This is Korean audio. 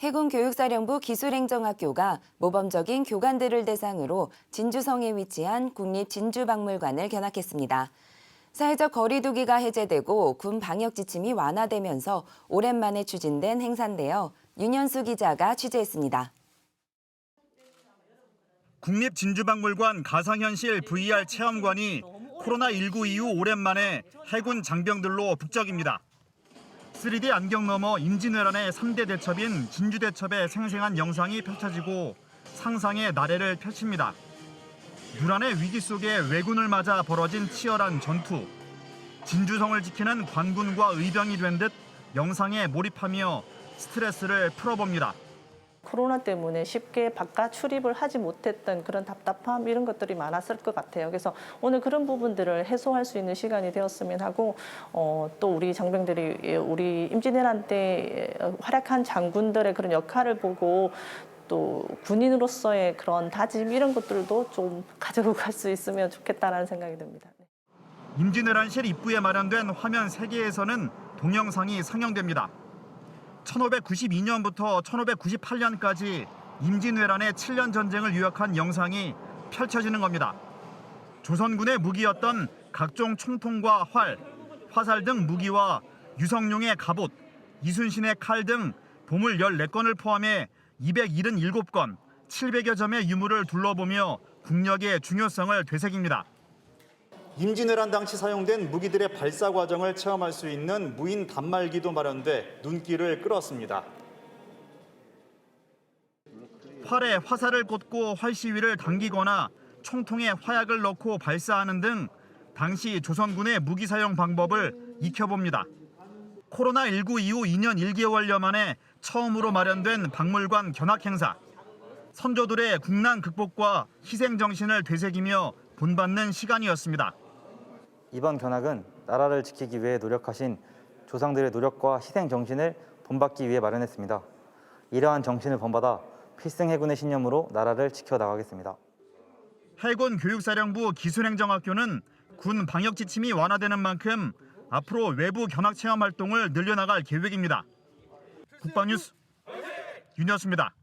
해군교육사령부 기술행정학교가 모범적인 교관들을 대상으로 진주성에 위치한 국립진주박물관을 견학했습니다. 사회적 거리두기가 해제되고 군 방역 지침이 완화되면서 오랜만에 추진된 행사인데요. 윤현수 기자가 취재했습니다. 국립진주박물관 가상현실 VR 체험관이 코로나19 이후 오랜만에 해군 장병들로 북적입니다. 3D 안경 너머 임진왜란의 3대 대첩인 진주대첩의 생생한 영상이 펼쳐지고 상상의 나래를 펼칩니다. 누란의 위기 속에 왜군을 맞아 벌어진 치열한 전투. 진주성을 지키는 관군과 의병이 된 듯 영상에 몰입하며 스트레스를 풀어봅니다. 코로나 때문에 쉽게 바깥 출입을 하지 못했던 그런 답답함 이런 것들이 많았을 것 같아요. 그래서 오늘 그런 부분들을 해소할 수 있는 시간이 되었으면 하고 어, 또 우리 장병들이 예, 우리 임진왜란 때 활약한 장군들의 그런 역할을 보고 또 군인으로서의 그런 다짐 이런 것들도 좀 가지고 갈 수 있으면 좋겠다라는 생각이 듭니다. 네. 임진왜란 실 입구에 마련된 화면 3개에서는 동영상이 상영됩니다. 1592년부터 1598년까지 임진왜란의 7년 전쟁을 요약한 영상이 펼쳐지는 겁니다. 조선군의 무기였던 각종 총통과 활, 화살 등 무기와 유성룡의 갑옷, 이순신의 칼 등 보물 14건을 포함해 277건, 700여 점의 유물을 둘러보며 국력의 중요성을 되새깁니다. 임진왜란 당시 사용된 무기들의 발사 과정을 체험할 수 있는 무인 단말기도 마련돼 눈길을 끌었습니다. 활에 화살을 꽂고 활 시위를 당기거나 총통에 화약을 넣고 발사하는 등 당시 조선군의 무기 사용 방법을 익혀봅니다. 코로나19 이후 2년 1개월여 만에 처음으로 마련된 박물관 견학 행사. 선조들의 국난 극복과 희생 정신을 되새기며 본받는 시간이었습니다. 이번 견학은 나라를 지키기 위해 노력하신 조상들의 노력과 희생 정신을 본받기 위해 마련했습니다. 이러한 정신을 본받아 필승 해군의 신념으로 나라를 지켜 나가겠습니다. 해군 교육사령부 기술행정학교는 군 방역 지침이 완화되는 만큼 앞으로 외부 견학 체험 활동을 늘려나갈 계획입니다. 국방뉴스 윤여수입니다.